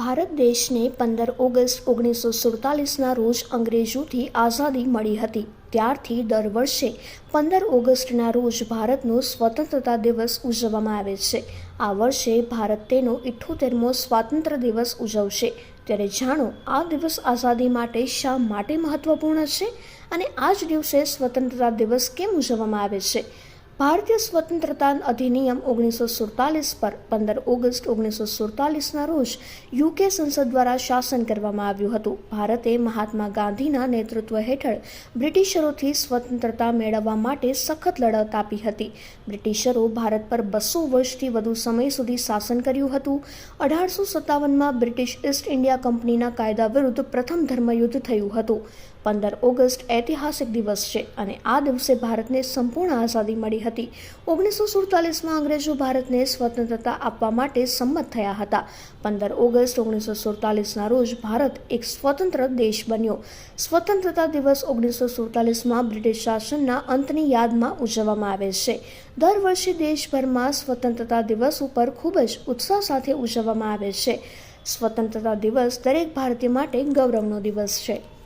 ભારત દેશને પંદર ઓગસ્ટ ઓગણીસો સુડતાલીસના રોજ અંગ્રેજોથી આઝાદી મળી હતી. ત્યારથી દર વર્ષે પંદર ઓગસ્ટના રોજ ભારતનો સ્વતંત્રતા દિવસ ઉજવવામાં આવે છે. આ વર્ષે ભારત તેનો ઇઠ્ઠોતેરમો સ્વાતંત્ર્ય દિવસ ઉજવશે. ત્યારે જાણો, આ દિવસ આઝાદી માટે શા માટે મહત્વપૂર્ણ છે? અને આ જ દિવસે સ્વતંત્રતા દિવસ કેમ ઉજવવામાં આવે છે? ભારતીય સ્વતંત્રતા અધિનિયમ ઓગણીસો સુડતાલીસ પર પંદર ઓગસ્ટ ઓગણીસો સુડતાલીસના રોજ યુકે સંસદ દ્વારા શાસન કરવામાં આવ્યું હતું. ભારતે મહાત્મા ગાંધીના નેતૃત્વ હેઠળ બ્રિટિશરોથી સ્વતંત્રતા મેળવવા માટે સખત લડત આપી હતી. બ્રિટિશરો ભારત પર બસો વર્ષથી વધુ સમય સુધી શાસન કર્યું હતું. અઢારસો સત્તાવનમાં બ્રિટિશ ઈસ્ટ ઇન્ડિયા કંપનીના કાયદા વિરુદ્ધ પ્રથમ ધર્મયુદ્ધ થયું હતું. પંદર ઓગસ્ટ ઐતિહાસિક દિવસ છે અને આ દિવસે ભારતને સંપૂર્ણ આઝાદી મળી હતી. ઓગણીસો સુડતાલીસમાં અંગ્રેજો ભારતને સ્વતંત્રતા આપવા માટે સંમત થયા હતા. પંદર ઓગસ્ટ ઓગણીસો સુડતાલીસના રોજ ભારત એક સ્વતંત્ર દેશ બન્યો. સ્વતંત્રતા દિવસ ઓગણીસો સુડતાલીસમાં બ્રિટિશ શાસનના અંતની યાદમાં ઉજવવામાં આવે છે. દર વર્ષે દેશભરમાં સ્વતંત્રતા દિવસ ઉપર ખૂબ જ ઉત્સાહ સાથે ઉજવવામાં આવે છે. સ્વતંત્રતા દિવસ દરેક ભારતીય માટે ગૌરવનો દિવસ છે.